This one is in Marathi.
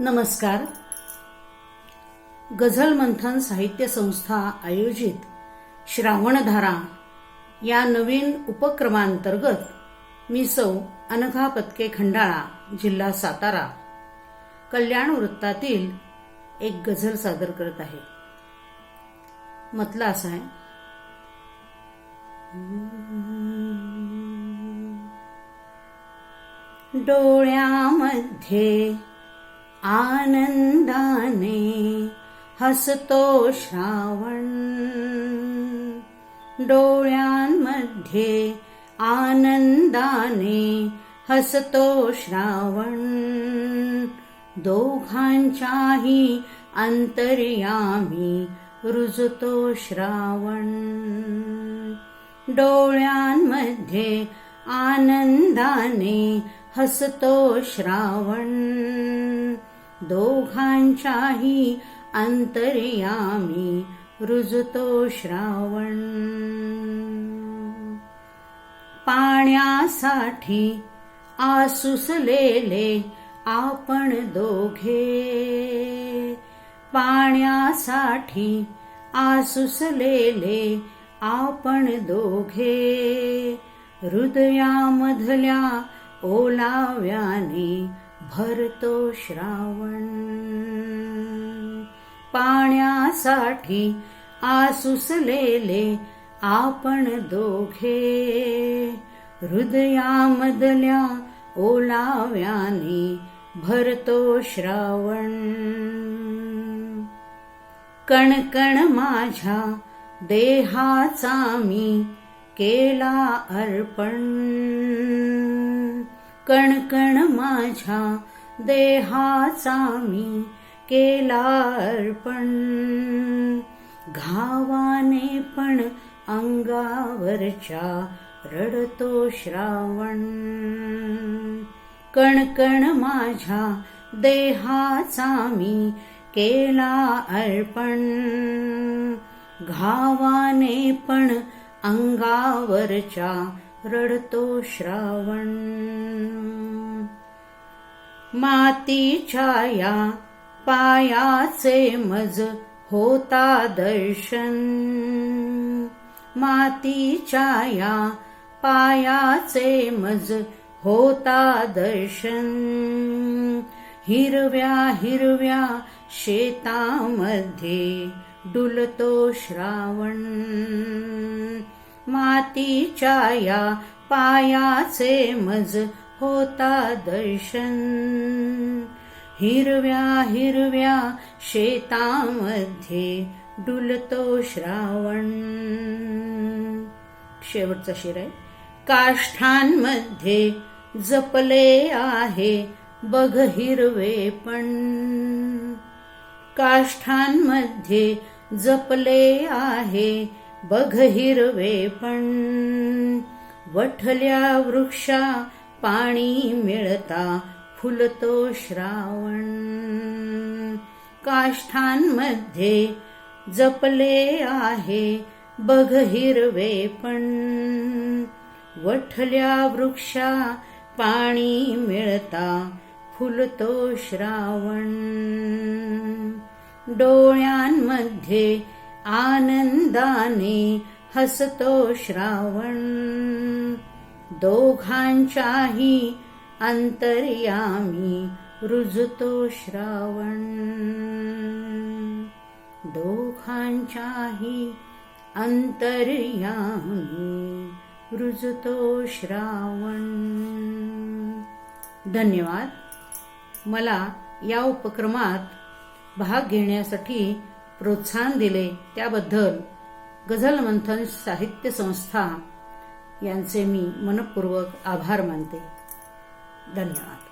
नमस्कार. गझल मंथन साहित्य संस्था आयोजित श्रावणधारा या नवीन उपक्रमांतर्गत मी सौ अनघा पत्के खंडाळा जिल्हा सातारा कल्याण वृत्तातील एक गझल सादर करत आहे. मतला असं आहे. डोळ्यामध्ये आनंदाने हसतो श्रावण. डोळ्यांमध्ये आनंदाने हसतो श्रावण. दोघांच्याही अंतर्यामी रुजतो श्रावण. डोळ्यांमध्ये आनंदाने हसतो श्रावण. दोघांच्याही अंतर्यामी रुजतो श्रावण. पाण्यासाठी आसुसलेले आपण दोघे. पाण्यासाठी आसुसलेले आपण दोघे. हृदयामधल्या ओलाव्याने भरतो श्रावण. पाण्यासाठी आसुसलेले आपण दोघे. हृदयामधल्या ओलाव्याने भरतो श्रावण. कणकण माझ्या देहाचा मी केला अर्पण. कणकण माझ्या देहाचा मी केला अर्पण. घावाने पण अंगावरच्या रडतो श्रावण. कणकण माझ्या देहाचा मी केला अर्पण. घावाने पण अंगावरच्या रडतो श्रावण. माती छाया पायाचे मज होता दर्शन. माती छाया पायाचे मज होता दर्शन. हिरव्या हिरव्या शेतामध्ये डुलतो श्रावण. मातीच्या या पायाचे मज होता दर्शन. हिरव्या हिरव्या शेतामध्ये डुलतो श्रावण. शेवटचा शिर आहे. काष्ठांमध्ये जपले आहे बघ हिरवे पण. काष्ठांमध्ये जपले आहे बघ हिरवे पण. वठल्या वृक्षा पाणी मिळता फुलतो श्रावण. काष्ठांमध्ये जपले आहे बघ हिरवे पण. वठल्या वृक्षा पाणी मिळता फुलतो श्रावण. डोळ्यांमध्ये आनंदाने हसतो श्रावण. दोघांच्याही अंतर्यामी रुजतो श्रावण. दोघांच्याही अंतर्यामी रुजतो श्रावण. धन्यवाद. मला या उपक्रमात भाग घेण्यासाठी प्रोत्साहन दिले त्याबद्दल गझल मंथन साहित्य संस्था यांचे मी मनपूर्वक आभार मानते. धन्यवाद.